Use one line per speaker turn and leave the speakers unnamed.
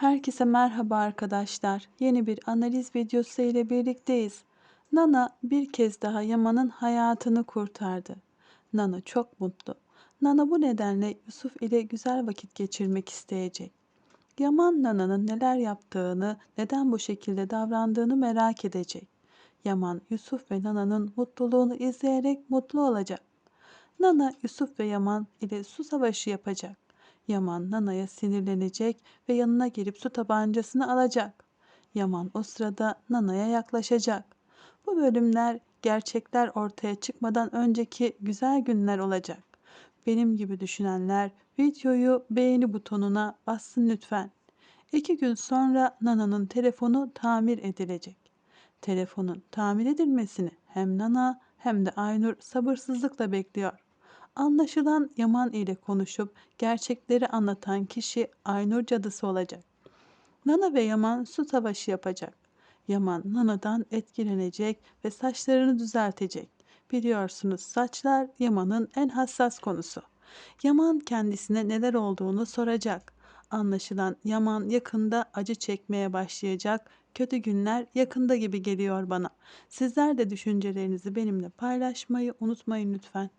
Herkese merhaba arkadaşlar. Yeni bir analiz videosu ile birlikteyiz. Nana bir kez daha Yaman'ın hayatını kurtardı. Nana çok mutlu. Nana bu nedenle Yusuf ile güzel vakit geçirmek isteyecek. Yaman Nana'nın neler yaptığını, neden bu şekilde davrandığını merak edecek. Yaman Yusuf ve Nana'nın mutluluğunu izleyerek mutlu olacak. Nana Yusuf ve Yaman ile su savaşı yapacak. Yaman Nana'ya sinirlenecek ve yanına gelip su tabancasını alacak. Yaman o sırada Nana'ya yaklaşacak. Bu bölümler gerçekler ortaya çıkmadan önceki güzel günler olacak. Benim gibi düşünenler videoyu beğeni butonuna bassın lütfen. İki gün sonra Nana'nın telefonu tamir edilecek. Telefonun tamir edilmesini hem Nana hem de Aynur sabırsızlıkla bekliyor. Anlaşılan Yaman ile konuşup gerçekleri anlatan kişi Aynur cadısı olacak. Nana ve Yaman su savaşı yapacak. Yaman Nana'dan etkilenecek ve saçlarını düzeltecek. Biliyorsunuz saçlar Yaman'ın en hassas konusu. Yaman kendisine neler olduğunu soracak. Anlaşılan Yaman yakında acı çekmeye başlayacak. Kötü günler yakında gibi geliyor bana. Sizler de düşüncelerinizi benimle paylaşmayı unutmayın lütfen.